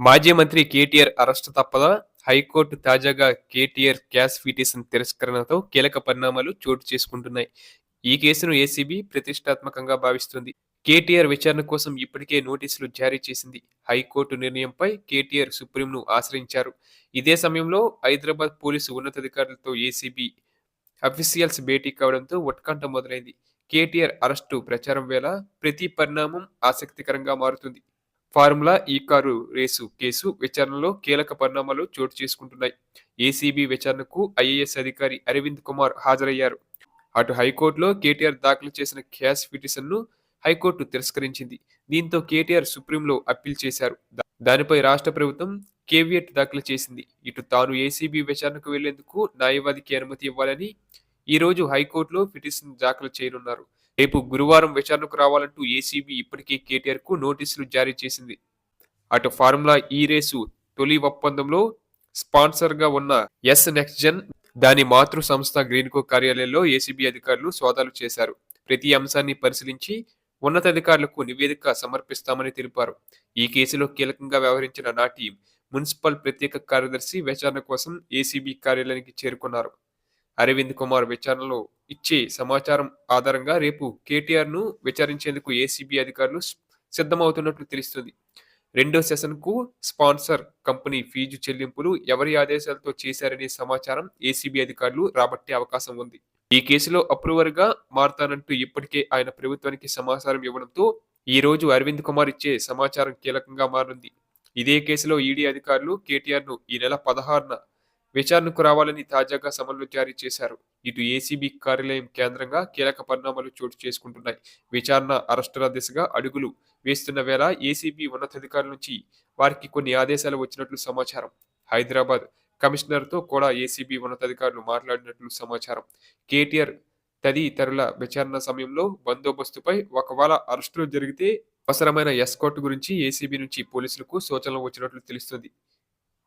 మాజీ మంత్రి కేటీఆర్ అరెస్టు తప్పదా? హైకోర్టు తాజాగా కేటీఆర్ క్యాష్ పిటిషన్ తిరస్కరణతో కీలక పరిణామాలు చోటు చేసుకుంటున్నాయి. ఈ కేసును ఏసీబీ ప్రతిష్టాత్మకంగా భావిస్తుంది. కేటీఆర్ విచారణ కోసం ఇప్పటికే నోటీసులు జారీ చేసింది. హైకోర్టు నిర్ణయంపై కేటీఆర్ సుప్రీంను ఆశ్రయించారు. ఇదే సమయంలో హైదరాబాద్ పోలీసు ఉన్నతాధికారులతో ఏసీబీ అఫీషియల్స్ భేటీ కావడంతో ఉత్కంఠ మొదలైంది. కేటీఆర్ అరెస్టు ప్రచారం వేళ ప్రతి పరిణామం ఆసక్తికరంగా మారుతుంది. ఫార్ములా ఈ కారు రేసు కేసు విచారణలో కీలక పరిణామాలు చోటు చేసుకుంటున్నాయి. ఏసీబీ విచారణకు ఐఏఎస్ అధికారి అరవింద్ కుమార్ హాజరయ్యారు. అటు హైకోర్టులో కేటీఆర్ దాఖలు చేసిన క్యాష్ పిటిషన్ను హైకోర్టు తిరస్కరించింది. దీంతో కేటీఆర్ సుప్రీంలో అప్పీల్ చేశారు. దానిపై రాష్ట్ర ప్రభుత్వం కేవియట్ దాఖలు చేసింది. ఇటు తాను ఏసీబీ విచారణకు వెళ్ళేందుకు న్యాయవాదికి అనుమతి ఇవ్వాలని ఈ రోజు హైకోర్టులో పిటిషన్ దాఖలు చేయనున్నారు. రేపు గురువారం విచారణకు రావాలంటూ ఏసీబీ ఇప్పటికే కేటీఆర్కు నోటీసులు జారీ చేసింది. అటు ఫార్ములా ఈ రేసు తొలి ఒప్పందంలో స్పాన్సర్గా ఉన్న ఎస్ నెక్స్ట్ దాని మాతృ సంస్థ గ్రీన్కో కార్యాలయంలో ఏసీబీ అధికారులు సోదాలు చేశారు. ప్రతి అంశాన్ని పరిశీలించి ఉన్నతాధికారులకు నివేదిక సమర్పిస్తామని తెలిపారు. ఈ కేసులో కీలకంగా వ్యవహరించిన నాటి మున్సిపల్ ప్రత్యేక కార్యదర్శి విచారణ కోసం ఏసీబీ కార్యాలయానికి చేరుకున్నారు. అరవింద్ కుమార్ విచారణలో ఇచ్చే సమాచారం ఆధారంగా రేపు కేటీఆర్ను విచారించేందుకు ఏసీబీ అధికారులు సిద్ధమవుతున్నట్లు తెలుస్తుంది. రెండో సెషన్కు స్పాన్సర్ కంపెనీ ఫీజు చెల్లింపులు ఎవరి ఆదేశాలతో చేశారనే సమాచారం ఏసీబీ అధికారులు రాబట్టే అవకాశం ఉంది. ఈ కేసులో అప్రూవర్గా మారతానంటూ ఇప్పటికే ఆయన ప్రభుత్వానికి సమాచారం ఇవ్వడంతో ఈ రోజు అరవింద్ కుమార్ ఇచ్చే సమాచారం కీలకంగా మారింది. ఇదే కేసులో ఈడీ అధికారులు కేటీఆర్ను ఈ నెల పదహారున విచారణకు రావాలని తాజాగా సమన్లు జారీ చేశారు. ఇటు ఏసీబీ కార్యాలయం కేంద్రంగా కీలక పరిణామాలు చోటు చేసుకుంటున్నాయి. విచారణ అరెస్టుల దిశగా అడుగులు వేస్తున్న వేళ ఏసీబీ ఉన్నతాధికారుల నుంచి వారికి కొన్ని ఆదేశాలు వచ్చినట్లు సమాచారం. హైదరాబాద్ కమిషనర్తో కూడా ఏసీబీ ఉన్నతాధికారులు మాట్లాడినట్లు సమాచారం. కేటీఆర్ తదితరుల విచారణ సమయంలో బందోబస్తుపై ఒకవేళ అరెస్టులు జరిగితే అవసరమైన ఎస్కోట్ గురించి ఏసీబీ నుంచి పోలీసులకు సూచనలు వచ్చినట్లు తెలుస్తుంది.